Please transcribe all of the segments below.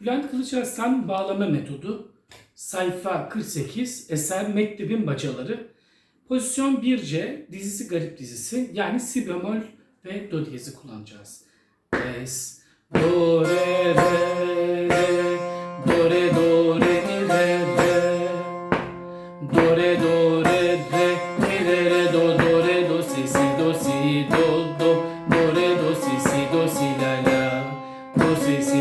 Bülent Kılıçarslan bağlama metodu. Sayfa 48, eser Mektebin Bacaları. Pozisyon 1C, dizisi garip dizisi. Yani si bemol ve do diyezi kullanacağız. Es, do, re, re, re, do, re, do, re, mi, re, re. Do, re, do, re, re, mi, re, re, do, do, re, do, si, si, do, si, do, do. Do, re, do, si, si, do, si, la, la. Do, si, si,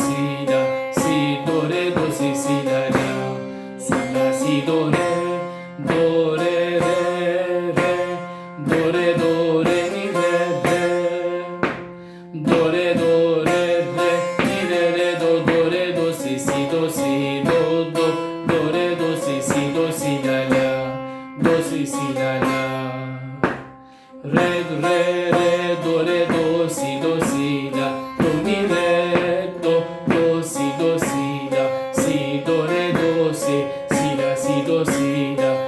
si, si, la, si, do, re, do, si, si, la, la, sol, la, si, do, re, do, re, re, re, do, re, do, re, mi, re, re, do, re, do, re, re, mi, re, re, do, do, re, do, si, si, do, si, do, do, do, re, do, si, si, do, si, la, la, do, si, si, la, la. Re, re, re, do, re, do, si, do, si, la, si, do, si, la, si, do, re, do, si, si, la, si, do, si, la,